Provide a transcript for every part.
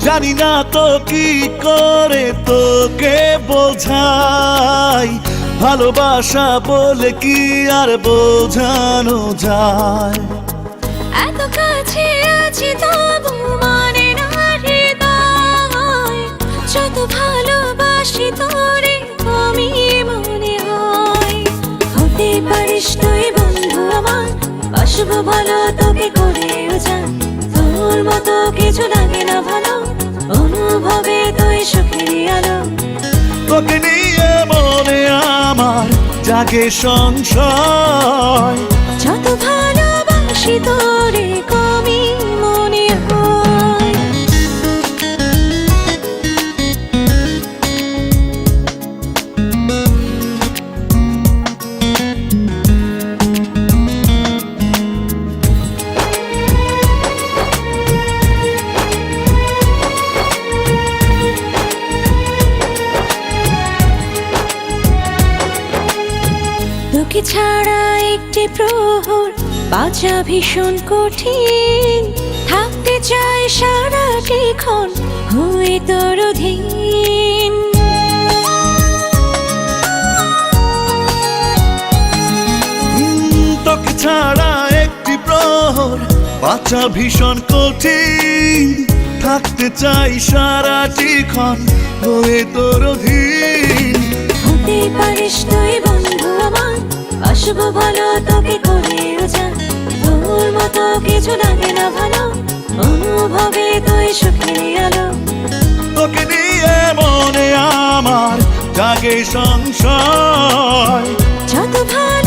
জানি না তো কি করে তোকে বোঝাই। ভালোবাসা বলে কি আর বোঝানো যায়? এত কাছে মানে বন্ধু আমার ভালো তোকে করে যান তোর মতো কিছু লাগে না ভালো। অনুভবে তুই সুখের আলো। তোকে নিয়ে মনে আমার জাগে সংশয়। তোকে ছাড়া একটি প্রহর বাঁচা ভীষণ কঠিন। থাকতে চাই সারাটি ক্ষণ হয়ে তোর অধীন তোকে ছাড়া একটি প্রহর বাঁচা ভীষণ কঠিন। থাকতে চাই সারাটি ক্ষণ হয়ে তোর আসব ভালো তোকে করে যান তোর মতো কিছু লাগে না ভালো। অনুভবে তুই সুখের আলো। তোকে দিয়ে মনে আমার জাগে সংশয়। যত ভালোবাসি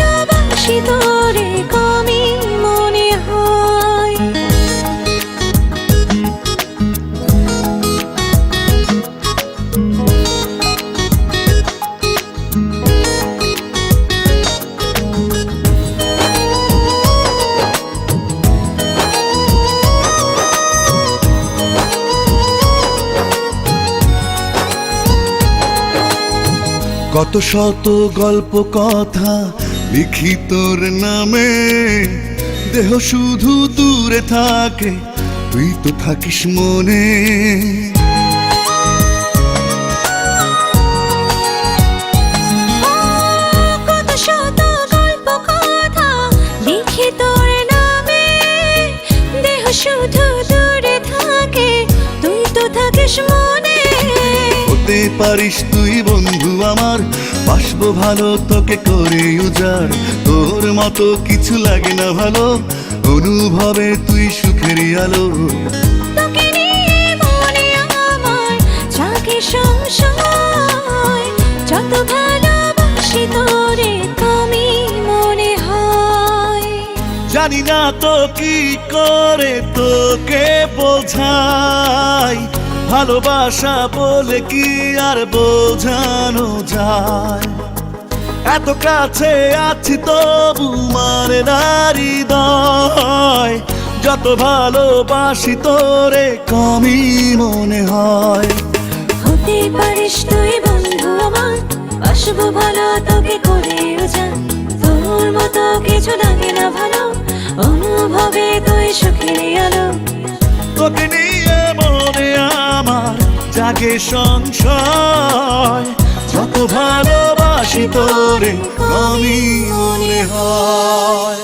কত শত গল্প কথা লিখি তোর নামে, দেহ শুধু দূরে থাকে, তুই তো থাকিস মনে। পারিস তুই বন্ধু আমার। বাসবো ভালো তোকে করে উজাড়। তোর মতো কিছু লাগে না ভালো। অনুভবে তুই সুখের আলো। মনে যত ভালোবাসি তোরে মনে হয়। জানি না তো কি করে তোকে বোঝাই ভালোবাসা বলে কি আর বোঝানো যায়? এত কাছে আছি তবু মানে নারী দয় যত ভালোবাসি তোরে কমই মনে হয়। হতে পারিস তুই বন্ধু আমার বাসবো ভালো তোকে করে যান তোর মতো কিছু লাগে না ভালো অনুভবে তুই সুখের আলো। তোকে নিয়ে জাগে সংশয় যত ভালোবাসি তোরে আমি মনে হয়।